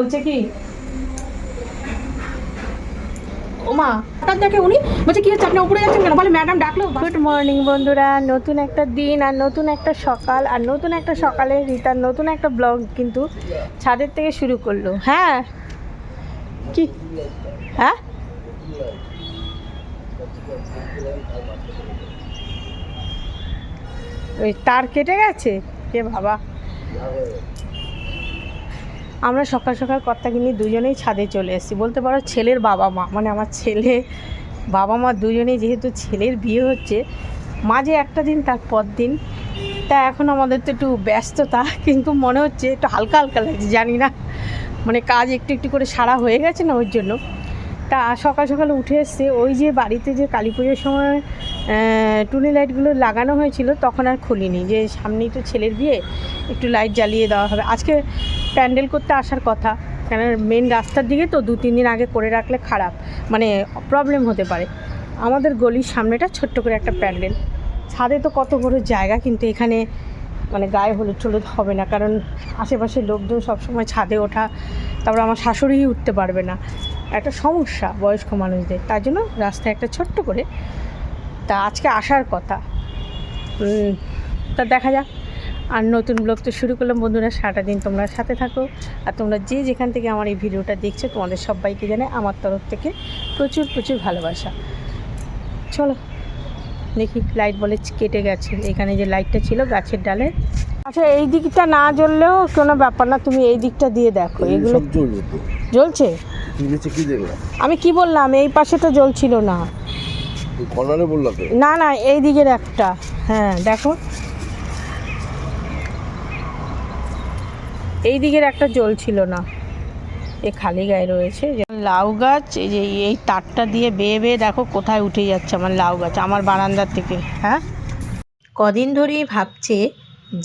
বলছে কি? ওমা, হঠাৎ দেখে উনি বলছে, কি হচ্ছে? আপনি উপরে যাচ্ছেন কেন? বলে, ম্যাডাম ডাকলো। গুড মর্নিং বন্ধুরা। নতুন একটা দিন আর নতুন একটা সকাল আর নতুন একটা সকালে রিতার নতুন একটা ব্লগ কিন্তু ছাদের থেকে শুরু করল। হ্যাঁ? কি? হ্যাঁ? ওই তার কেটে গেছে? কে বাবা? আমরা সকাল সকাল কর্তাকে নিয়ে দুজনেই ছাদে চলে এসেছি। বলতে পারো ছেলের বাবা মা মানে আমার ছেলে, বাবা মা দুজনেই যেহেতু ছেলের বিয়ে হচ্ছে, মাঝে একটা দিন তার পর দিন। তা এখন আমাদের তো একটু ব্যস্ততা, কিন্তু মনে হচ্ছে একটু হালকা হালকা লাগছে, জানি না। মানে কাজ একটু একটু করে সারা হয়ে গেছে না ওর জন্য। তা সকাল সকাল উঠে এসছে, ওই যে বাড়িতে যে কালী পুজোর সময় টুনি লাইটগুলো লাগানো হয়েছিল, তখন আর খুলিনি। যে সামনেই তো ছেলের বিয়ে, একটু লাইট জ্বালিয়ে দেওয়া হবে। আজকে প্যান্ডেল করতে আসার কথা। কেন মেন রাস্তার দিকে তো দু, তিন দিন আগে করে রাখলে খারাপ। মানে প্রবলেম হতে পারে। আমাদের গলির সামনেটা ছোট্ট করে একটা প্যান্ডেল। ছাদে তো কত বড় জায়গা, কিন্তু এখানে মানে গায়ে হলুদ টলুদ হবে না। কারণ আশেপাশের লোকজন সবসময় ছাদে ওঠা, তারপর আমার শাশুড়িই উঠতে পারবে না। একটা সমস্যা বয়স্ক মানুষদের। তার জন্য রাস্তায় একটা ছোট্ট করে। তা আজকে আসার কথা। তা দেখা যাক। আর নতুন ব্লগ তো শুরু করলাম। বন্ধুরা সারাটা দিন তোমরা সাথে থাকো। আর তোমরা যে যেখান থেকে আমার এই ভিডিওটা দেখছ তোমাদের সবাইকে জানে আমার তরফ থেকে প্রচুর প্রচুর ভালোবাসা। চলো দেখি লাইট বলে কেটে গেছে। এখানে যে লাইটটা ছিল গাছের ডালে। আচ্ছা এই দিকটা না জ্বললেও কোনো ব্যাপার না তুমি এই দিকটা দিয়ে দেখো। এগুলো জ্বলছে? আমি কি বললাম? এই পাশে তো জ্বলছিল না। না না এই দিকের একটা। হ্যাঁ দেখো। এই দিকের একটা জ্বলছিল না। এ খালি গায়ে রয়েছে। যে লাউ গাছ এই যে এই তারটা দিয়ে বেয়ে বেয়ে দেখো কোথায় উঠে যাচ্ছে আমার লাউ গাছ আমার বারান্দার থেকে হ্যাঁ? কদিন ধরেই ভাবছে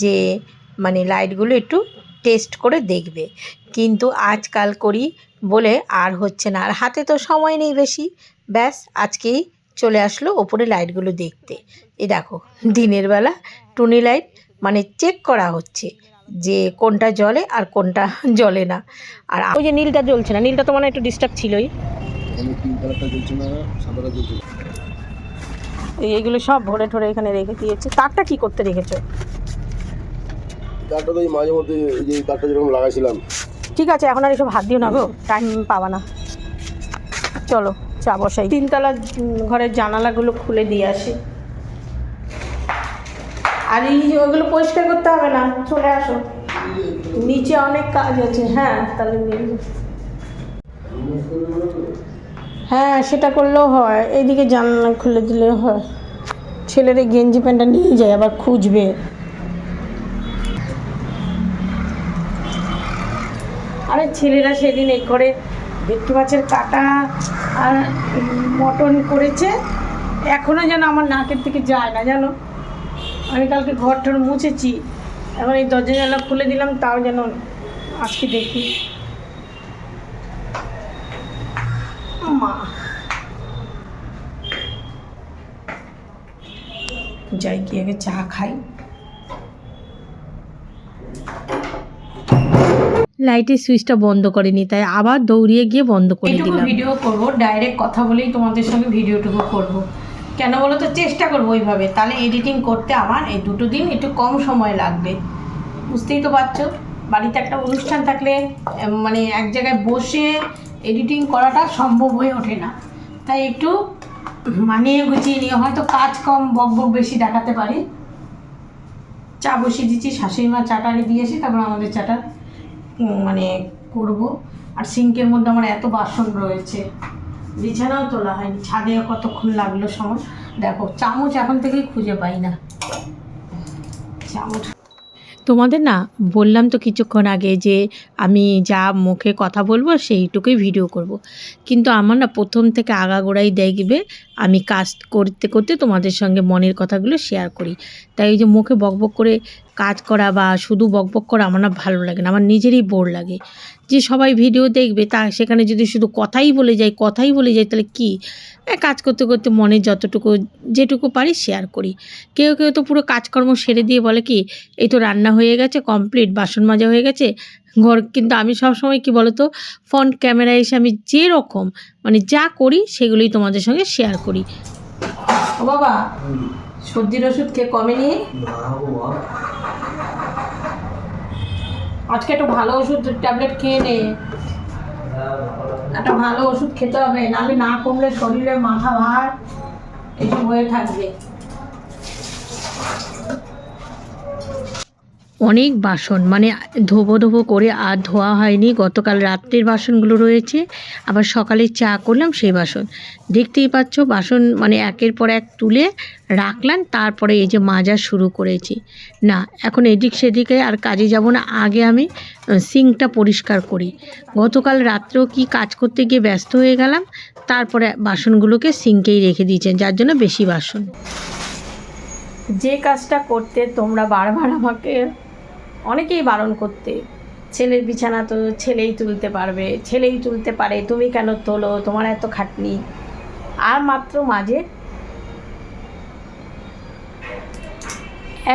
যে মানে লাইটগুলো একটু টেস্ট করে দেখবে। কিন্তু আজকাল করি বলে আর হচ্ছে না। আর হাতে তো সময় নেই বেশি। ব্যাস আজকেই চলে আসলো ওপরে লাইটগুলো দেখতে। এ দেখো দিনের বেলা টুনি লাইট মানে চেক করা হচ্ছে। যে কোনটা জ্বলে আর কোনটা জ্বলে না। আর ওই যে নীলটা জ্বলছে না নীলটা তো মানে একটু ডিস্টার্ব ছিলই। এইগুলো সব ভরে ঠরে এখানে রেখে দিয়েছে। তারটা কি করতে রেখেছো? তারটা তো এই মাঝে মধ্যে এই যে তারটা যেরকম লাগাইছিলাম। ঠিক আছে এখন আর এসব হাত দিও না গো টাইম পাবা না। চলো চা বসাই। তিনতলা ঘরের জানালাগুলো খুলে দিয়ে আসি। আর এই ওগুলো পরিষ্কার করতে হবে না, চলে আসো। নিচে অনেক কাজ আছে হ্যাঁ তাহলে হ্যাঁ সেটা করলেও হয়, এইদিকে জানলা খুলে দিলে হয়। ছেলের এই গেঞ্জি প্যান্টটা নিয়ে যায়, আবার খুঁজবে। আরে ছেলেরা সেদিন এই করে ভেটকি মাছের কাটা আর মটন করেছে এখনও যেন আমার নাকের থেকে যায় না, জানো? আমি কালকে ঘর টর মুছেছি। এখন এই দরজা জানলা খুলে দিলাম তাও যেন আজকে দেখি। মা। যাই কি আগে চা খাই। লাইটের সুইচটা বন্ধ করেনি তাই আবার দৌড়িয়ে গিয়ে বন্ধ করে দিলাম। ভিডিও করব ডাইরেক্ট কথা বলেই তোমাদের সঙ্গে ভিডিওটুকু করব। কেন বলো তো? চেষ্টা করব ওইভাবে। তাহলে এডিটিং করতে আমার এই দুটো দিন একটু কম সময় লাগবে। বুঝতেই তো পারছ? বাড়িতে একটা অনুষ্ঠান থাকলে মানে এক জায়গায় বসে এডিটিং করাটা সম্ভব হয়ে ওঠে না। তাই একটু মানিয়ে গুছিয়ে নিয়ে, হয়তো কাজ কম, বক বক বেশি দেখাতে পারি। চা বসিয়ে দিচ্ছি শাশুড়ি মা চাটারি দিয়েছি তারপর আমাদের চাটা মানে করব। আর সিঙ্কের মধ্যে আমার এত বাসন রয়েছে। বিছানাও তোলা হয়নি, ছাদে কতক্ষণ লাগল সময়? দেখো, চামচ এখন থেকেই খুঁজে পাই না। চামচ তোমাদের না, বললাম তো কিছুক্ষণ আগে যে আমি যা মুখে কথা বলব সেইটুকুই ভিডিও করব। কিন্তু আমার না প্রথম থেকে আগাগোড়াই দেখবে আমি কাজ করতে করতে তোমাদের সঙ্গে মনের কথাগুলো শেয়ার করি। তাই ওই যে মুখে বকবক করে কাজ করা বা শুধু বকবক করা আমার না ভালো লাগে না, আমার নিজেরই বোর লাগে। যে সবাই ভিডিও দেখবে, তা সেখানে যদি শুধু কথাই বলে যাই কথাই বলে যাই তাহলে কি? কাজ করতে করতে মনে যতটুকু, যেটুকু পারি শেয়ার করি। কেউ কেউ তো পুরো কাজকর্ম সেরে দিয়ে বলে কি, এই তো রান্না হয়ে গেছে কমপ্লিট বাসন মাজা হয়ে গেছে। ঘর কিন্তু আমি সবসময় কি বলতো ফ্রন্ট ক্যামেরা এসে আমি যেরকম মানে যা করি সেগুলোই তোমাদের সঙ্গে শেয়ার করি। বাবা সর্দির ওষুধ খেয়ে কমেনি আজকে একটা ভালো ওষুধ ট্যাবলেট খেয়ে নে। একটা ভালো ওষুধ খেতে হবে, নাহলে না কমলে শরীরে মাথা ভার এসব হয়ে থাকবে। অনেক বাসন মানে ধোবো ধোবো করে আর ধোয়া হয়নি। গতকাল রাত্রের বাসনগুলো রয়েছে, আবার সকালে চা করলাম সেই বাসন। দেখতেই পাচ্ছ, বাসন মানে একের পর এক তুলে রাখলাম, তারপরে এই যে মাজা শুরু করেছি। না, এখন এদিক সেদিকে আর কাজে যাব না, আগে আমি সিঙ্কটা পরিষ্কার করি। গতকাল রাত্রেও কি কাজ করতে গিয়ে ব্যস্ত হয়ে গেলাম, তারপরে বাসনগুলোকে সিঙ্কেই রেখে দিয়েছেন, যার জন্য বেশি বাসন। যে কাজটা করতে তোমরা বারবার আমাকে অনেকেই বারণ করতে, ছেলের বিছানা তো ছেলেই তুলতে পারবে, ছেলেই তুলতে পারে, তুমি কেন তোলো, তোমার এত খাটনি। আর মাত্র মাঝে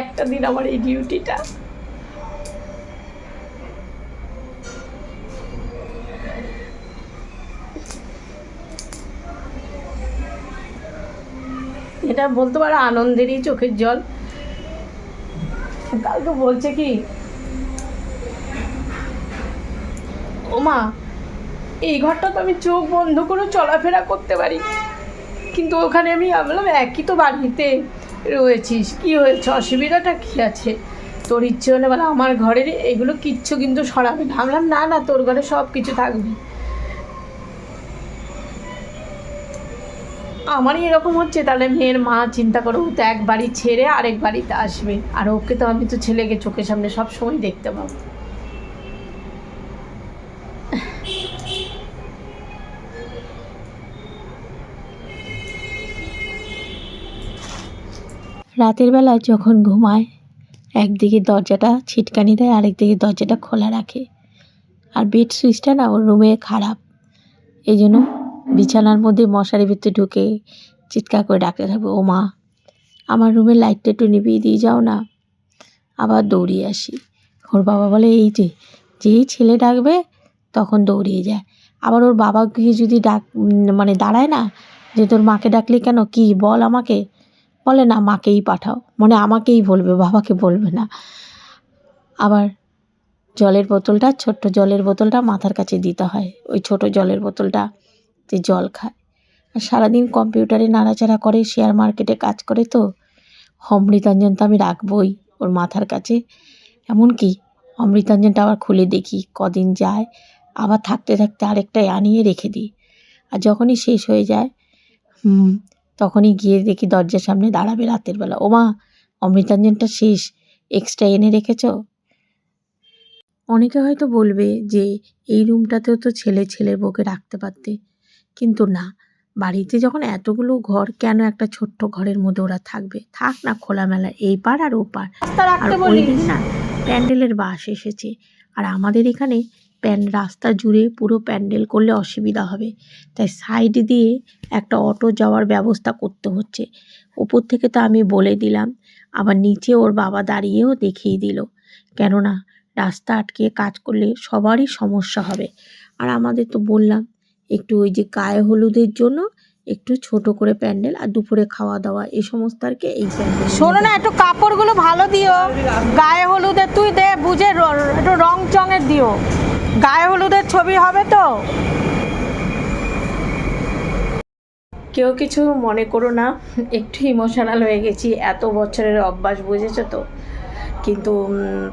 একটা দিন আমার এই ডিউটিটা। এটা বলতে পারো আনন্দেরই চোখের জল। কালকে বলছে কি ও মা এই ঘরটা তো আমি চোখ বন্ধ করে চলাফেরা করতে পারি। কিন্তু ওখানে আমি ভাবলাম, একই তো বাড়িতে রয়েছিস, কি হয়েছে? অসুবিধাটা কী আছে? তোর ইচ্ছে হলে বলে, আমার ঘরের এগুলো কিচ্ছু কিন্তু সরাবে না। ভাবলাম, না না, তোর ঘরে সব কিছু থাকবে। আমারই এরকম হচ্ছে, তাহলে মেয়ের মা চিন্তা করো তো এক বাড়ি ছেড়ে আরেক বাড়িতে আসবে। আর ওকে তো আমি তো ছেলেকে চোখের সামনে সব সময় দেখতে পাবো। রাতের বেলা যখন ঘুমায়, একদিকে দরজাটা ছিটকানি দেয়, আরেকদিকে দরজাটা খোলা রাখে। আর বেড সুইচটা না ওর রুমে খারাপ। এই জন্য বিছানার মধ্যে মশারি ভিতরে ঢুকে চিৎকার করে ডাকতে থাকবে, ও মা, আমার রুমের লাইটটা একটু নিভিয়ে দিয়ে যাও না। আবার দৌড়িয়ে আসি। ওর বাবা বলে, এই যে, যেই ছেলে ডাকবে, তখন দৌড়িয়ে যায়। আবার ওর বাবা গিয়ে যদি ডাক মানে দাঁড়ায় না, যে তোর মাকে ডাকলি কেন? কি বল আমাকে। বলে, না, মাকেই পাঠাও। মানে আমাকেই বলবে, বাবাকে বলবে না। আবার জলের বোতলটা, ছোট্ট জলের বোতলটা মাথার কাছে দিতে হয়। ওই ছোট জলের বোতলটা যে জল খায়। আর সারাদিন কম্পিউটারে নাড়াচাড়া করে, শেয়ার মার্কেটে কাজ করে তো, অমৃতাঞ্জন তো আমি রাখবই ওর মাথার কাছে। এমনকি অমৃতাঞ্জনটা আবার খুলে দেখি, কদিন যায়, আবার থাকতে থাকতে আরেকটাই আনিয়ে রেখে দিই। আর যখনই শেষ হয়ে যায়, হুম তখনই গিয়ে দেখি দরজার সামনে দাঁড়াবে রাতের বেলা। ও মা অমৃতাঞ্জনটা শেষ। এক্সট্রা এনে রেখেছ? অনেকে হয়তো বলবে যে এই রুমটাতেও তো ছেলে ছেলের বউকে রাখতে পারতে। কিন্তু না বাড়িতে যখন এতগুলো ঘর কেন একটা ছোট্ট ঘরের মধ্যে ওরা থাকবে? থাক না খোলামেলা এই পার আর ও পার আর না প্যান্ডেলের বাস এসেছে। আর আমাদের এখানে প্যান, রাস্তা জুড়ে পুরো প্যান্ডেল করলে অসুবিধা হবে। তাই সাইড দিয়ে একটা অটো যাওয়ার ব্যবস্থা করতে হচ্ছে। ওপর থেকে তো আমি বলে দিলাম, আবার নিচে ওর বাবা দাঁড়িয়েও দেখিয়ে দিল। কেননা রাস্তা আটকে কাজ করলে সবারই সমস্যা হবে। আর আমাদের তো বললাম, একটু ওই যে গায়ে হলুদের জন্য একটু ছোট করে প্যান্ডেল আর দুপুরে খাওয়া দাওয়া এই সমস্ত আর কি এই শোনো না, একটু কাপড়গুলো ভালো দিও। গায়ে হলুদের তুই দে, বুঝে একটু রং চঙের দিও। গায়ে হলুদের ছবি হবে তো? কেউ কিছু মনে করো না, একটু ইমোশনাল হয়ে গেছি, এত বছরের অভ্যাস, বুঝেছ তো? কিন্তু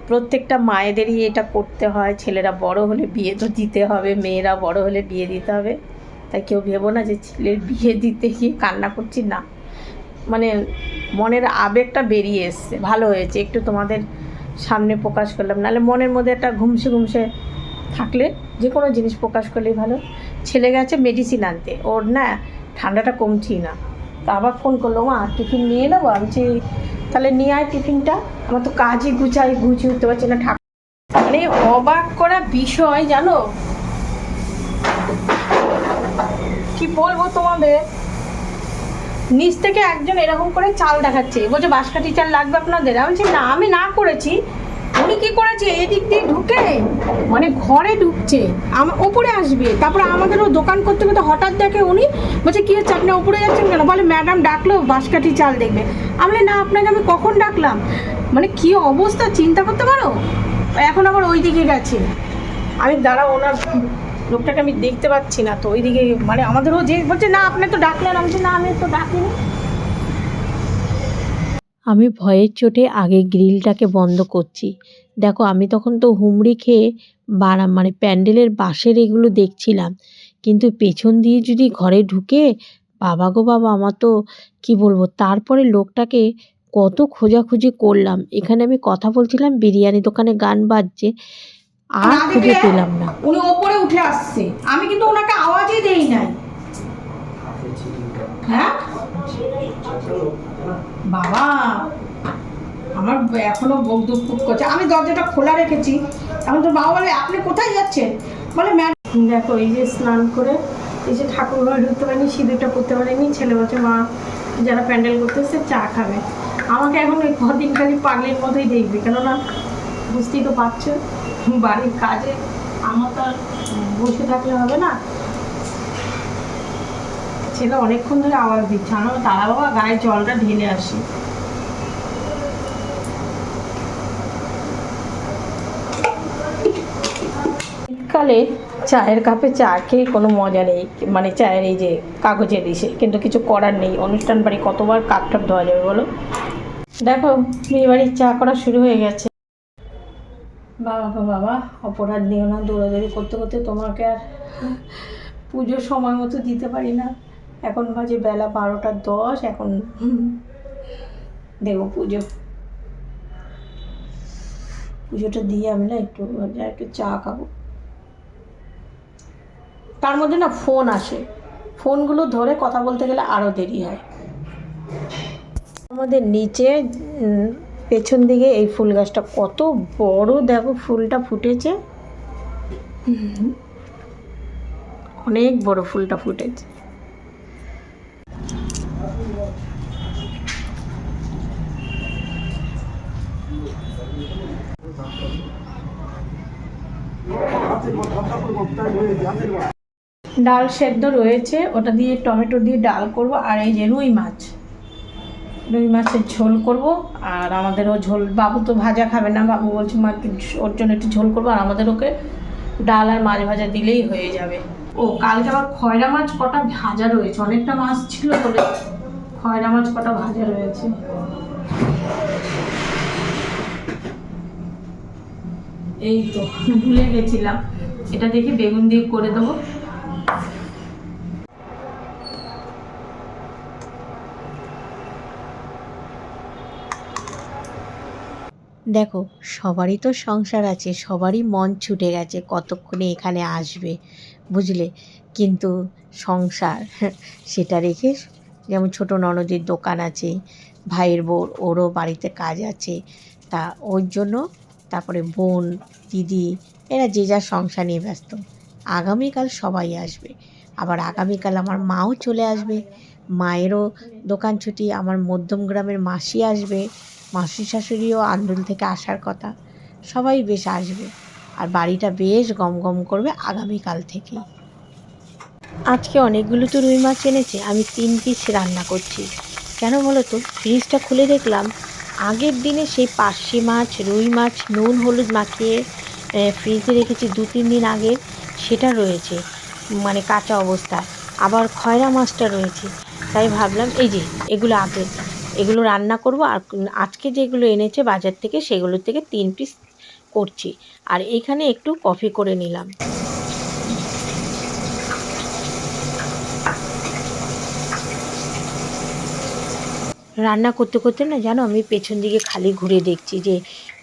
প্রত্যেকটা মায়েদেরই এটা করতে হয়, ছেলেরা বড় হলে বিয়ে তো দিতে হবে, মেয়েরা বড় হলে বিয়ে দিতে হবে। তাই কেউ ভেবো না যে ছেলের বিয়ে দিতে গিয়ে কান্না করছি, না। মানে মনের আবেগটা বেরিয়ে এসছে, ভালো হয়েছে, একটু তোমাদের সামনে প্রকাশ করলাম, নাহলে মনের মধ্যে একটা ঘুমসে ঘুমসে থাকলে যে কোনো জিনিস প্রকাশ করলেই ভালো। ছেলে গেছে মেডিসিন আনতে। ওর না ঠান্ডাটা কমছেই না। তা আবার ফোন করল, মা টিফিন নিয়ে নেব? আমি তা তাহলে নিয়ে আয় টিফিনটা আমার তো কাজই গুছাই, গুছিয়ে উঠতে পারছি না। ঠাকুর মানে অবাক করা বিষয়, জানো? কি বলব তোমাদের? নিচ থেকে একজন এরকম করে চাল দেখাচ্ছে। বলছে, বাঁশকাঠি চাল লাগবে আপনাদের? আমি বলছি, না, আমি না করেছি। উনি কি করেছি? এদিক দিয়ে ঢুকে মানে ঘরে ঢুকছে। আমার ওপরে আসবে। তারপরে আমাদেরও দোকান করতে করতে হঠাৎ দেখে উনি বলছে, কি হচ্ছে? আপনি ওপরে যাচ্ছেন কেন? বলে, ম্যাডাম ডাকলো, বাঁশকাঠি চাল দেখবে। আমি না, আপনাকে আমি কখন ডাকলাম? মানে কি অবস্থা, চিন্তা করতে পারো? এখন আবার ওই দিকে গেছে। আমি, দাঁড়া, ওনার লোকটাকে আমি দেখতে পাচ্ছি না তো, ওইদিকে মানে আমাদেরও যে বলছে, না, আপনি তো ডাকলেন। আমি না, আমি তো ডাকিনি। আমি ভয়ের চোটে আগে গ্রিলটাকে বন্ধ করছি। দেখো আমি তখন তো হুমড়ি খেয়ে বাড়া মানে প্যান্ডেলের বাঁশের এগুলো দেখছিলাম। কিন্তু পেছন দিয়ে যদি ঘরে ঢুকে বাবা গো বাবা আমার তো কী বলব? তারপরে লোকটাকে কত খোঁজাখুঁজি করলাম। এখানে আমি কথা বলছিলাম বিরিয়ানি দোকানে গান বাজছে আর খুঁজে পেলাম না। উনি ওপরে উঠে আসছে। আমি কিন্তু ওনাকে আওয়াজই দেই নাই হ্যাঁ বাবা এখনও বুক দুঃখ করছে। আমি দরজাটা খোলা রেখেছি। এখন তো বাবা বলে, আপনি কোথায় যাচ্ছেন? বলে, ম্যাডাম, দেখো, এই যে স্নান করে, এই যে ঠাকুর ঘরে ঢুকতে পারিনি, সিঁদুরটা করতে পারিনি, ছেলে বলছে, মা, যারা প্যান্ডেল করতে এসছে চা খাবে। আমাকে এখন ওই কদিন খালি পাগলের মতোই দেখবে, কেননা বুঝতেই তো পারছ, বাড়ির কাজে আমার তো বসে থাকলে হবে না। ছেলে অনেকক্ষণ ধরে আওয়াজ দিচ্ছে। আমার দাদা বাবা, গায়ে জলটা ঢেলে আসি। শীতকালে চায়ের কাপে চা খেয়ে কোনো মজা নেই মানে চায়ের এই যে কাগজের ইসে, কিন্তু কিছু করার নেই। অনুষ্ঠান বাড়ি কতবার কাপ টাপ ধোয়া যাবে বলো? দেখো, বিয়ে বাড়ির চা করা শুরু হয়ে গেছে। বাবা বাবা, অপরাধ নিও না, দৌড়াদৌড়ি করতে করতে তোমাকে আর পুজোর সময় মতো দিতে পারি না। এখন বাজে বেলা বারোটা দশ, এখন দেবো পুজো। পুজোটা দিয়ে আমি না একটু একটু চা খাব। তার মধ্যে না ফোন আসে। ফোনগুলো ধরে কথা বলতে গেলে আরও দেরি হয়। আমাদের নিচে পেছন দিকে এই ফুল গাছটা কত বড়, দেখো ফুলটা ফুটেছে। অনেক বড় ফুলটা ফুটেছে। ডাল সেদ্ধ রয়েছে, ওটা দিয়ে টমেটো দিয়ে ডাল করব, আর এই যে রুই মাছ। রুই মাছের ঝোল করব, আর আমাদেরও ঝোল, বাবু তো ভাজা খাবে না, বাবু বলছে, মা ওর জন্য একটু ঝোল করব, আর আমাদের ওকে ডাল আর মাছ ভাজা দিলেই হয়ে যাবে। ও, কালকে আবার খয়রা মাছ কটা ভাজা রয়েছে, অনেকটা মাছ ছিল বলে খয়রা মাছ কটা ভাজা রয়েছে। এই তো, ভুলে গেছিলাম। এটা দেখে বেগুন দিয়ে করে দেবো। দেখো, সবারই তো সংসার আছে, সবারই মন ছুটে গেছে কতক্ষণে এখানে আসবে, বুঝলে? কিন্তু সংসার, সেটা রেখে যেমন ছোট ননদের দোকান আছে, ভাইয়ের বোর ওরও বাড়িতে কাজ আছে, তা ওর জন্য, তারপরে বোন, দিদি, এরা যে যার সংসার নিয়ে ব্যস্ত, আগামীকাল সবাই আসবে, আবার আগামীকাল আমার মাও চলে আসবে, মায়েরও দোকান ছুটি, আমার মধ্যম গ্রামের মাসি আসবে মাসি শাশুড়িও আন্দুল থেকে আসার কথা। সবাই বেশ আসবে। আর বাড়িটা বেশ গম গম করবে আগামীকাল থেকেই। আজকে অনেকগুলো তো রুই মাছ এনেছে, আমি তিন পিস রান্না করছি। কেন বলো তো? ফ্রিজটা খুলে দেখলাম, আগের দিনে সেই পার্শে মাছ, রুই মাছ, নুন, হলুদ মাখিয়ে ফ্রিজে রেখেছি দু, তিন দিন আগে, সেটা রয়েছে মানে কাঁচা অবস্থা আবার খয়রা মাছটা রয়েছে। তাই ভাবলাম, এই যে, এগুলো আগে। এগুলো রান্না করব আর আজকে যেগুলো এনেছে বাজার থেকে সেগুলোর থেকে তিন পিস করছি। আর এখানে একটু কফি করে নিলাম। রান্না করতে করতে না জানো আমি পেছন দিকে খালি ঘুরে দেখছি যে,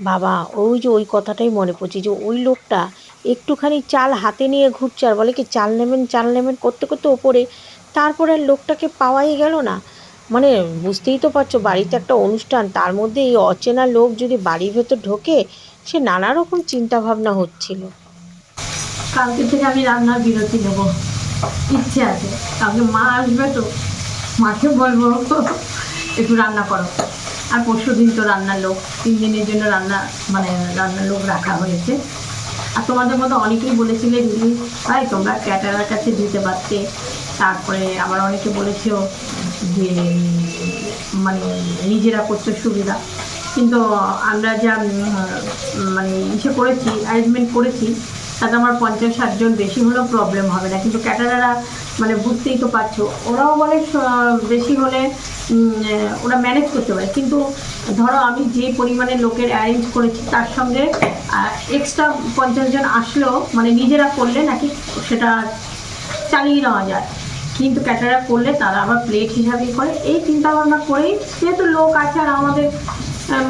বাবা, ওই যে ওই কথাটাই মনে পড়ছে যে, ওই লোকটা একটুখানি চাল হাতে নিয়ে ঘুরছে আর বলে কি, চাল নেবেন চাল নেবেন, করতে করতে ওপরে। তারপরে লোকটাকে পাওয়াই গেল না। মানে বুঝতেই তো পারছ, বাড়িতে একটা অনুষ্ঠান, তার মধ্যে এই অচেনা লোক যদি বাড়ির ভেতর ঢোকে, সে নানা রকম চিন্তা ভাবনা হচ্ছিল। কালকে থেকে আমি রান্নার বিরতি নেব। ইচ্ছে আছে। কালকে মা আসবে তো, মাকে বলব, একটু রান্না করো। আর পরশু দিন তো রান্নার লোক তিন দিনের জন্য রান্না মানে রান্নার লোক রাখা হয়েছে। আর তোমাদের মতো অনেকেই বলেছিলে দিদি, ভাই, তোমরা ক্যাটারার কাছে দিতে পারতে। তারপরে আবার অনেকে বলেছেও যে মানে নিজেরা করতে সুবিধা। কিন্তু আমরা যা মানে ইসে করেছি অ্যারেঞ্জমেন্ট করেছি, তাতে আমার পঞ্চাশ ষাটজন বেশি হলেও প্রবলেম হবে না। কিন্তু ক্যাটারারা মানে বুঝতেই তো পারছ, ওরাও বলে বেশি হলে ওরা ম্যানেজ করতে পারে। কিন্তু ধরো আমি যে পরিমাণে লোকের অ্যারেঞ্জ করেছি, তার সঙ্গে এক্সট্রা পঞ্চাশ জন আসলেও মানে নিজেরা করলে নাকি সেটা চালিয়ে নেওয়া যায়। কিন্তু ক্যাটারা করলে তারা আবার প্লেট হিসাবেই করে। এই চিন্তা ভাবনা করেই যেহেতু লোক আছে আর আমাদের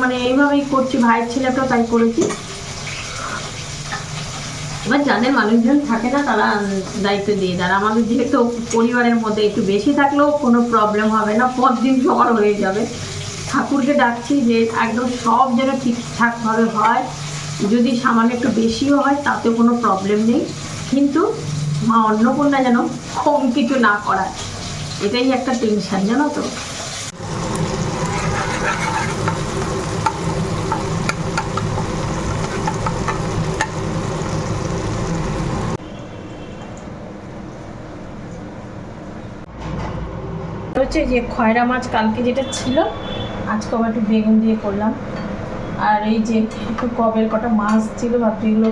মানে এইভাবেই করছি, ভাইয়ের ছেলেটাও তাই করেছি। এবার যাদের মানুষজন থাকে না, তারা দায়িত্ব দিয়ে আর আমাদের যেহেতু পরিবারের মধ্যে একটু বেশি থাকলেও কোনো প্রবলেম হবে না পর দিন সবার হয়ে যাবে। ঠাকুরকে ডাকছি যে একদম সব যেন ঠিকঠাকভাবে হয়। যদি সামান্য একটু বেশিও হয়, তাতে কোনো প্রবলেম নেই। কিন্তু মা অন্নপূর্ণা যেন কম কিছু না করায় এটাই একটা টেনশন জানো তো? হচ্ছে যে খয়রা মাছ কালকে যেটা ছিল, আজকে আবার একটু বেগুন দিয়ে করলাম। আর এই যে একটু কবের কটা মাছ ছিল, ভাবছি এগুলো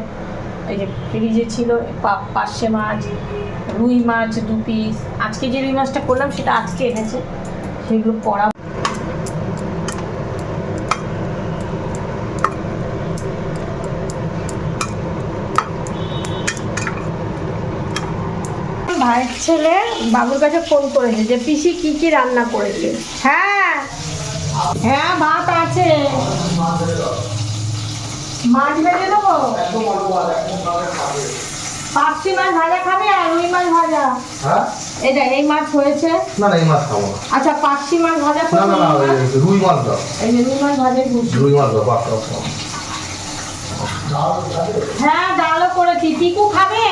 এই যে ফ্রিজে ছিল পার্শে মাছ রুই মাছ দু পিস আজকে যে রুই মাছটা করলাম সেটা আজকে এনেছে। সেগুলো পড়া ভাইয়ের ছেলে বাবুর কাছে ফোন করেছে যে পিসি কি কি রান্না করেছে? হ্যাঁ। হ্যাঁ ভাত আছে। মাছ ভেজে দেবো? পার্সি মাছ ভাজা খাবে আর রুই মাছ ভাজা? হ্যাঁ? এটা এই মাছ হয়েছে। না না এই মাছ খাব আচ্ছা পার্সি মাছ ভাজা না না রুই মাছ দাও। এই রুই মাছ ভাজা রুই মাছ দাও দাও হ্যাঁ ডালও করেছি। পিকু খাবে?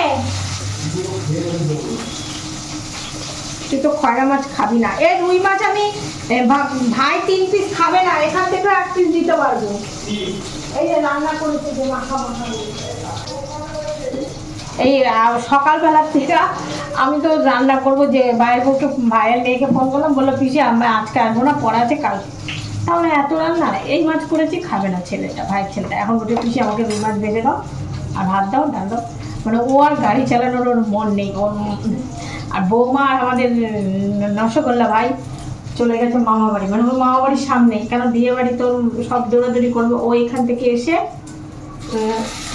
তুই তো খয়রা মাছ খাবি না। এই রুই মাছ আমি ভাই তিন পিস খাবে না। এখান থেকে এক পিস দিতে পারব। এই যে রান্না এই সকালবেলার থেকে আমি তো রান্না করব যে ভাইয়ের বউকে, ভাইয়ের মেয়েকে ফোন করলাম, বলল, পিসি আমি আজকে আসব না পড়া আছে কাল। তাহলে এত রান্না, এই মাছ করেছি, খাবে না ছেলেটা, ভাইয়ের ছেলেটা। এখন বলছে, পিসি, আমাকে রুই মাছ ভেজে দাও, আর ভাত দাও, ডাল দাও। মানে ও আর গাড়ি চালানোর ওর মন নেই, ওর আর বৌমা আর আমাদের রসগোল্লা ভাই চলে গেছে মামা বাড়ি মানে ওর মামা বাড়ির সামনে। কেন বিয়ে বাড়ি তো সব দৌড়াদৌড়ি করবে। ও এখান থেকে এসে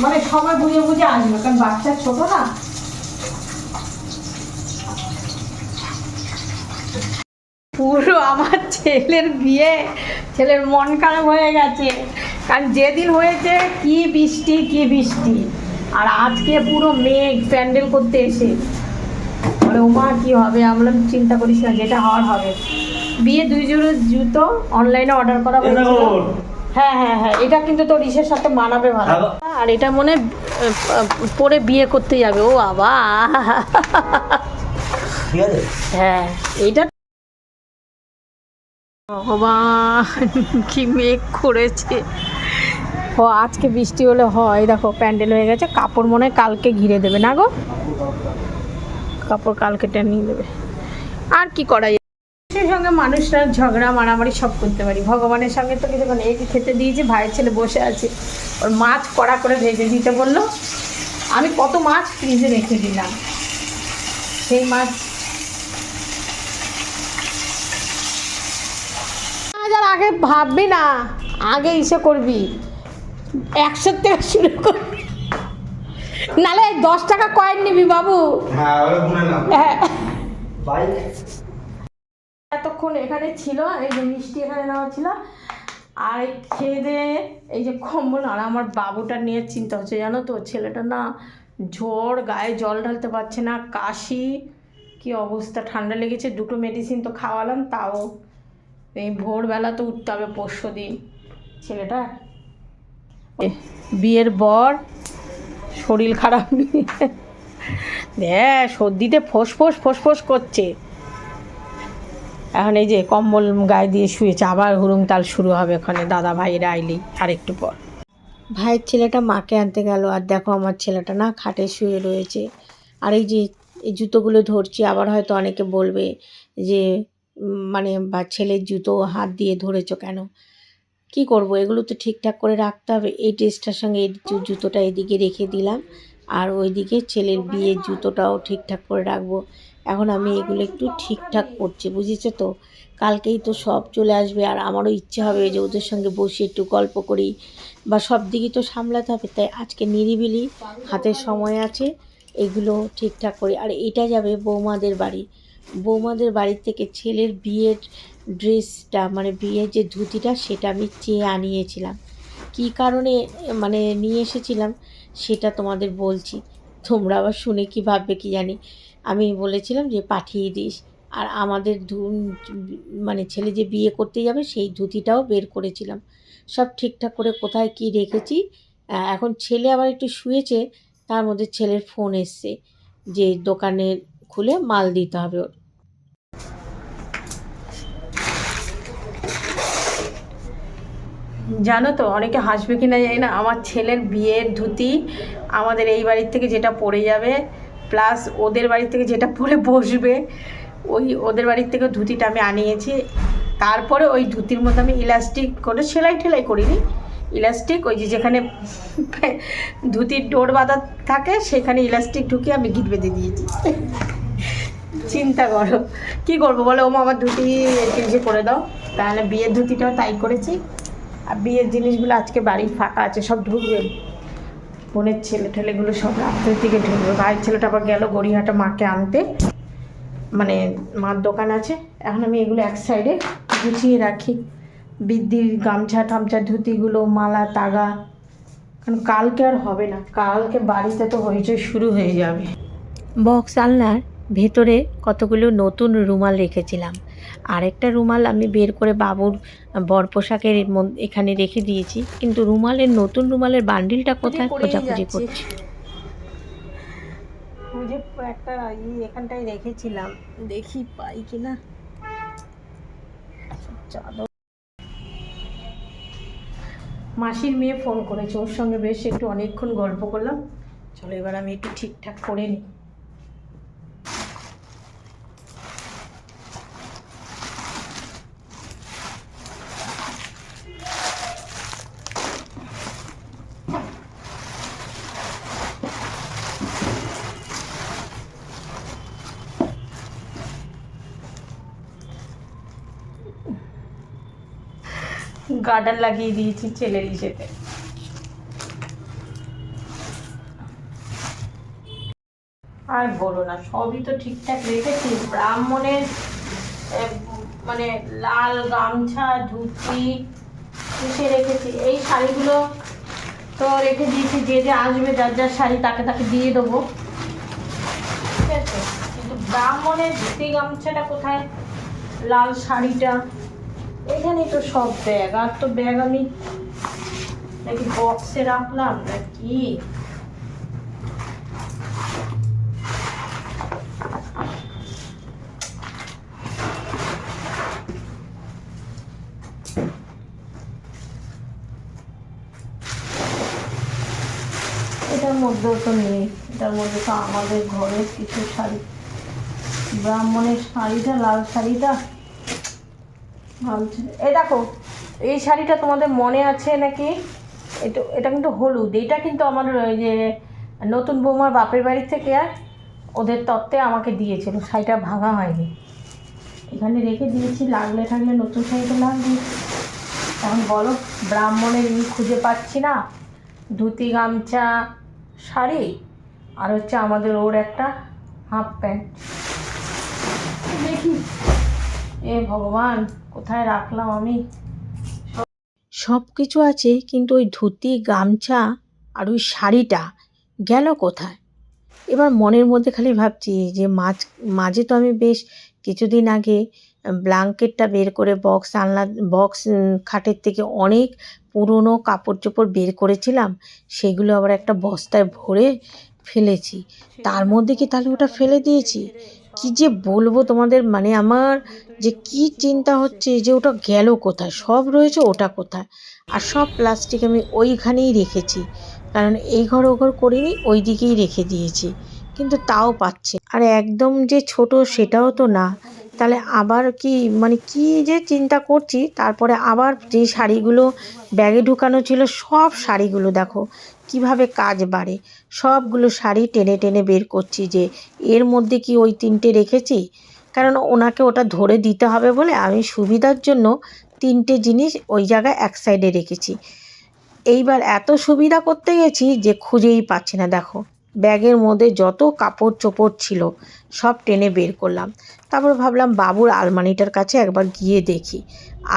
মানে সময় বুঝে বুঝে আসবে। কারণ বাচ্চা ছোট না। পুরো আমার ছেলের বিয়ে, ছেলের মন খারাপ হয়ে গেছে। কারণ যেদিন হয়েছে, কি বৃষ্টি কি বৃষ্টি। আর আজকে পুরো মেঘ প্যান্ডেল করতে এসে। বলে ওমা কি হবে? আমরা চিন্তা করিস না যেটা হওয়ার হবে। বিয়ে দুই জোড়ো জুতো অনলাইনে অর্ডার করা হয়েছিল। হ্যাঁ হ্যাঁ হ্যাঁ এটা কিন্তু তোর ইসের সাথে মানাবে ভালো। আর এটা মনে পরে বিয়ে করতে যাবে। ও বাবা। হ্যাঁ এইটা ভগবান কি মেঘ করেছে। ও আজকে বৃষ্টি হলে হয়। দেখো প্যান্ডেল হয়ে গেছে কাপড় মনে কালকে ঘিরে দেবে। না গো? কাপড় কালকে নিয়ে দেবে। আর কি করা যায়? সেই সঙ্গে মানুষরা ঝগড়া মারামারি সব করতে পারি। ভগবানের সঙ্গে তো কিছু এই খেতে দিয়েছি ভাইয়ের ছেলে বসে আছে। ওর মাছ কড়া করে ভেজে দিতে বলল। আমি কত মাছ ফ্রিজে রেখে দিলাম। সেই মাছ আগে ভাববি না আগে ইসে করবি। একশো থেকে শুরু করবি নালে দশ টাকা কয়েন নিবি বাবু। হ্যাঁ হ্যাঁ। বাইক এতক্ষণ এখানে ছিল এই যে মিষ্টি এখানে নেওয়া ছিল। আর খেয়ে দিয়ে এই যে কম্বল আর আমার বাবুটা নিয়ে চিন্তা হচ্ছে জানো তো ছেলেটা না ঝড় গায়ে জল ঢালতে পারছে না কাশি কি অবস্থা ঠান্ডা লেগেছে দুটো মেডিসিন তো খাওয়ালাম তাও এই ভোরবেলা তো উঠতে হবে পরশু দিন ছেলেটা বিয়ের বর শরীর খারাপ নিয়ে। হ্যাঁ সর্দিতে ফোঁস ফোঁস ফোঁস করছে। এখন এই যে কম্বল গায়ে দিয়ে শুয়েছে, আবার হুড়ুম তাল শুরু হবে ওখানে, দাদা ভাইয়েরা আইলেই আর একটু পর। ভাইয়ের ছেলেটা মাকে আনতে গেল, আর দেখো আমার ছেলেটা না খাটে শুয়ে রয়েছে। আর এই যে, এই জুতোগুলো ধরছি, আবার হয়তো অনেকে বলবে যে মানে বা ছেলের জুতো হাত দিয়ে ধরেছো কেন? কি করব? এগুলো তো ঠিকঠাক করে রাখতে হবে। এই ড্রেসটার সঙ্গে এই জুতোটা এদিকে রেখে দিলাম। আর ওইদিকে ছেলের বিয়ের জুতোটাও ঠিকঠাক করে রাখব। এখন আমি এগুলো একটু ঠিকঠাক করছি, বুঝেছ তো? কালকেই তো সব চলে আসবে আর আমারও ইচ্ছে হবে যে ওদের সঙ্গে বসে একটু গল্প করি বা সব দিকই তো সামলাতে হবে। তাই আজকে নিরিবিলি হাতের সময় আছে, এগুলো ঠিকঠাক করি। আর এটা যাবে বৌমাদের বাড়ি। বৌমাদের বাড়ি থেকে ছেলের বিয়ের ড্রেসটা মানে বিয়ের যে ধুতিটা, সেটা আমি চেয়ে আনিয়েছিলাম। কী কারণে মানে নিয়ে এসেছিলাম, সেটা তোমাদের বলছি। তোমরা আবার শুনে কি ভাববে কি জানি। আমি বলেছিলাম যে পাঠিয়ে দিস। আর আমাদের ধু- মানে ছেলে যে বিয়ে করতে যাবে, সেই ধুতিটাও বের করেছিলাম। সব ঠিকঠাক করে কোথায় কি রেখেছি এখন ছেলে আবার একটু শুয়েছে, তার মধ্যে ছেলের ফোন এসছে যে দোকানে খুলে মাল দিতে হবে ওর। জানো তো, অনেকে হাসবে কিনা জানি না, আমার ছেলের বিয়ের ধুতি আমাদের এই বাড়ির থেকে যেটা পড়ে যাবে প্লাস ওদের বাড়ির থেকে যেটা পরে বসবে, ওই ওদের বাড়ির থেকে ধুতিটা আমি আনিয়েছি। তারপরে ওই ধুতির মধ্যে আমি ইলাস্টিক করে সেলাই ঠেলাই করিনি। ইলাস্টিক ওই যে যেখানে ধুতির ডোর বাঁধা থাকে, সেখানে ইলাস্টিক ঢুকিয়ে আমি গিট বেঁধে দিয়েছি। চিন্তা করো, কী করব বলো? ওমা, আমার ধুতি জিনিসে করে দাও। তাহলে বিয়ের ধুতিটাও তাই করেছি। আর বিয়ের জিনিসগুলো আজকে বাড়ি ফাঁকা আছে, সব ঢুকবে। বোনের ছেলে ঠেলেগুলো সব রাত্রের দিকে ঢুকবে। ভাইয়ের ছেলেটা আবার গেল গড়িয়াহাটা মাকে আনতে। মানে মার দোকান আছে। এখন আমি এগুলো এক সাইডে গুছিয়ে রাখি। বৃদ্ধির গামছা টামছা, ধুতিগুলো, মালা, তাগা। কারণ কালকে আর হবে না। কালকে বাড়িতে তো হইচই শুরু হয়ে যাবে। বক্স আলনার ভেতরে কতগুলো নতুন রুমাল রেখেছিলাম। আরেকটা রুমাল আমি বের করে বাবুর বর পোশাকের এখানে রেখে দিয়েছি। কিন্তু রুমালের নতুন রুমালের বান্ডিলটা কোথায়? খোঁজাখুঁজি করছি। খুঁজে একটা এখানটায় রেখেছিলাম। দেখি পাই কিনা। চাদর। মাসির মেয়ে ফোন করেছে ওর সঙ্গে বেশ একটু অনেকক্ষণ গল্প করলাম। চলো এবার আমি একটু ঠিকঠাক করে নিই। গার্ডার লাগিয়ে দিয়েছি ছেলের ইসেতে। আর বলো না, সবই তো ঠিকঠাক রেখেছি। ব্রাহ্মণের মানে লাল গামছা, ধুতি, এসে রেখেছি। এই শাড়িগুলো তো রেখে দিয়েছি, যে যে আসবে, যার যার শাড়ি, তাকে তাকে দিয়ে দেবো। ঠিক আছে? কিন্তু ব্রাহ্মণের ধুতি গামছাটা কোথায়? লাল শাড়িটা। এখানেই তো সব ব্যাগ, আর তো ব্যাগ আমি নাকি বক্সে রাখলাম নাকি? এটার মধ্যেও তো নেই, এটার মধ্যে তো আমাদের ঘরের কিছু শাড়ি, ব্রাহ্মণের শাড়িটা, লাল শাড়িটা ভাবছি। এই দেখো, এই শাড়িটা তোমাদের মনে আছে নাকি? এটা এটা কিন্তু হলুদ। এটা কিন্তু আমার, ওই যে, নতুন বৌমার বাপের বাড়ি থেকে আর ওদের তত্ত্বে আমাকে দিয়েছিল। শাড়িটা ভাঙা হয়নি। এখানে রেখে দিয়েছি, লাগলে থাকলে নতুন শাড়িটা লাগবে। এখন বলো, ব্রাহ্মণের ই খুঁজে পাচ্ছি না। ধুতি, গামছা, শাড়ি, আর হচ্ছে আমাদের ওর একটা হাফ প্যান্ট। দেখি। এ ভগবান কোথায় রাখলাম আমি? সব কিছু আছে কিন্তু ওই ধুতি গামছা আর ওই শাড়িটা গেল কোথায়? এবার মনের মধ্যে খালি ভাবছি যে মাঝ মাঝে তো আমি বেশ কিছুদিন আগে ব্ল্যাঙ্কেটটা বের করে বক্স আনলা বক্স খাটের থেকে অনেক পুরনো কাপড় চোপড় বের করেছিলাম সেগুলো আবার একটা বস্তায় ভরে ফেলেছি। তার মধ্যে কি তাহলে ওটা ফেলে দিয়েছি? কি যে বলব তোমাদের? মানে আমার যে কি চিন্তা হচ্ছে, যে ওটা গেল কোথায়? সব রয়েছে ওটা কোথায়? আর সব প্লাস্টিক আমি ওইখানেই রেখেছি। কারণ এই ঘর ও ঘর করিনি ওই দিকেই রেখে দিয়েছি। কিন্তু তাও পাচ্ছে। আর একদম যে ছোট সেটাও তো না। তাহলে আবার কি মানে কি যে চিন্তা করছি, তারপরে আবার যে শাড়িগুলো ব্যাগে ঢুকানো ছিল, সব শাড়িগুলো দেখো কীভাবে কাজ বাড়ে। সবগুলো শাড়ি টেনে টেনে বের করছি যে, এর মধ্যে কি ওই তিনটে রেখেছি? কারণ ওনাকে ওটা ধরে দিতে হবে বলে আমি সুবিধার জন্য তিনটে জিনিস ওই জায়গায় এক সাইডে রেখেছি। এইবার এত সুবিধা করতে গেছি যে খুঁজেই পাচ্ছি না, দেখো। ব্যাগের মধ্যে যত কাপড় চোপড় ছিল সব টেনে বের করলাম। তারপর ভাবলাম, বাবুর আলমারিটার কাছে একবার গিয়ে দেখি।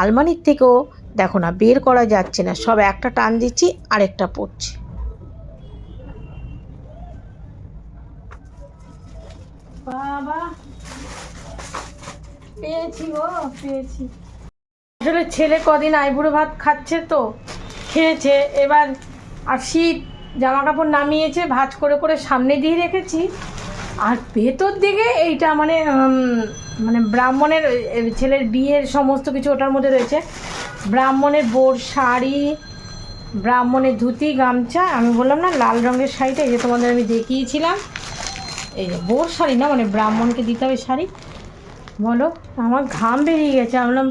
আলমারির থেকেও, দেখো না, বের করা যাচ্ছে না। সব একটা টান দিচ্ছি, আরেকটা পড়ছে। বাবা, পেয়েছি পেয়েছি। আসলে ছেলে কদিন আইবুড়ো ভাত খাচ্ছে তো, খেয়েছে। এবার আর শীত জামা কাপড় নামিয়েছে, ভাজ করে করে সামনে দিয়ে রেখেছি। আর ভেতর দিকে এইটা মানে মানে ব্রাহ্মণের ছেলের বিয়ের সমস্ত কিছু ওটার মধ্যে রয়েছে। ব্রাহ্মণের বোর শাড়ি, ব্রাহ্মণের ধুতি, গামছা, আমি বললাম না, লাল রঙের শাড়িটা, এই যে তোমাদের আমি দেখিয়েছিলাম। এই যে বোর শাড়ি না মানে ব্রাহ্মণকে দিতে হবে শাড়ি। বলো, আমার ঘাম বেরিয়ে গেছে বললাম,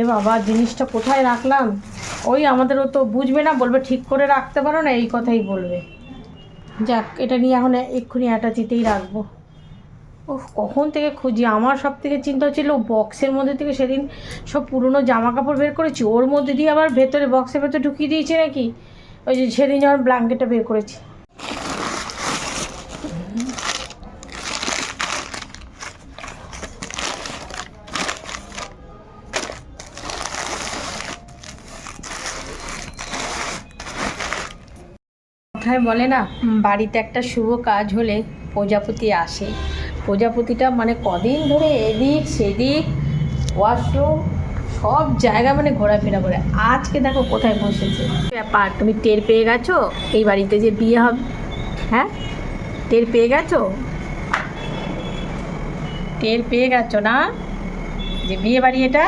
এ বাবা, জিনিসটা কোথায় রাখলাম? ওই আমাদেরও তো বুঝবে না, বলবে, ঠিক করে রাখতে পারো না, এই কথাই বলবে। যাক, এটা নিয়ে এখন এক্ষুনি অ্যাটাচিতেই রাখব। ও কখন থেকে খুঁজি? আমার সব থেকে চিন্তা হচ্ছিল বক্সের মধ্যে থেকে সেদিন সব পুরনো জামা কাপড় বের করেছি, ওর মধ্যে দিয়ে আবার ভেতরে বক্সের ভেতরে ঢুকিয়ে দিয়েছে নাকি? ওই যে সেদিন যখন ব্ল্যাঙ্কেটটা বের করেছি। কথায় বলে না বাড়িতে একটা শুভ কাজ হলে প্রজাপতি আসে। প্রজাপতিটা মানে কদিন ধরে এদিক সেদিক ওয়াশরুম সব জায়গা মানে ঘোরাফেরা করে। আজকে দেখো কোথায় বসেছে। ব্যাপার, তুমি টের পেয়ে গেছো? এই বাড়িতে যে বিয়ে হবে হ্যাঁ? টের পেয়ে গেছো? টের পেয়ে গেছো না? যে বিয়ে বাড়ি এটা?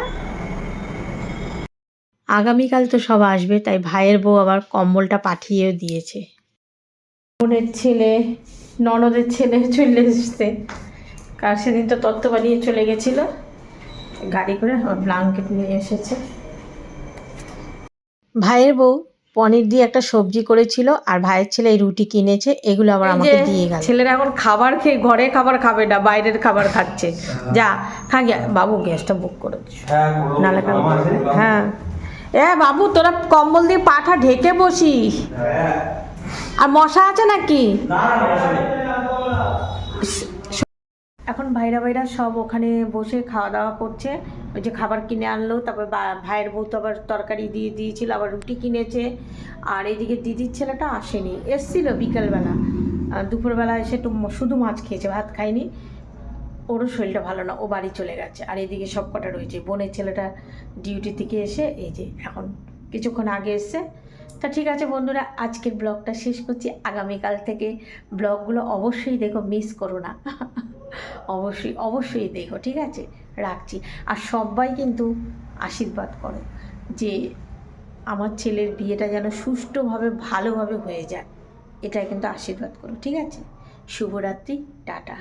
আগামীকাল তো সব আসবে, তাই ভাইয়ের বউ আবার কম্বলটা পাঠিয়েও দিয়েছে। বোনের ছেলে ননদের ছেলে চলে এসছে। কার সেদিন তো তত্ত্ব বানিয়ে চলে গেছিল। গাড়ি করে আমার ব্লাঙ্কেট নিয়ে এসেছে। ভাইয়ের বউ পনির দিয়ে একটা সবজি করেছিল আর ভাইয়ের ছেলে এই রুটি কিনেছে এগুলো আবার আমাকে দিয়ে গেল। ছেলেরা এখন খাবার খেয়ে ঘরে খাবার খাবে না বাইরের খাবার খাচ্ছে। যা খা গিয়া বাবু গ্যাসটা বুক করে হ্যাঁ নালে। হ্যাঁ। এ বাবু তোরা কম্বল দিয়ে পাঠা ঢেকে বসিস। হ্যাঁ। আর মশা আছে নাকি। এখন ভাইরা ভাইরা সব ওখানে বসে খাওয়া দাওয়া করছে। ওই যে খাবার কিনে আনলো তারপর বা- ভাইয়ের বউ তো আবার তরকারি দিয়ে দিয়েছিল আবার রুটি কিনেছে। আর এইদিকে দিদির ছেলেটা আসেনি এসছিল বিকেলবেলা। আর দুপুরবেলা এসে একটু শুধু মাছ খেয়েছে ভাত খায়নি। ওরও শরীরটা ভালো না ও বাড়ি চলে গেছে। আর এদিকে সব কটা রয়েছে। বোনের ছেলেটা ডিউটি থেকে এসে এই যে এখন কিছুক্ষণ আগে এসছে তা ঠিক আছে বন্ধুরা, আজকের ব্লগটা শেষ করছি। আগামীকাল থেকে ব্লগগুলো অবশ্যই দেখো মিস করো না। অবশ্যই অবশ্যই দেখো, ঠিক আছে? রাখছি। আর সবাই কিন্তু আশীর্বাদ করো যে আমার ছেলের বিয়েটা যেন সুষ্ঠুভাবে, ভালোভাবে হয়ে যায়। এটা কিন্তু আশীর্বাদ করো, ঠিক আছে? শুভরাত্রি, টাটা।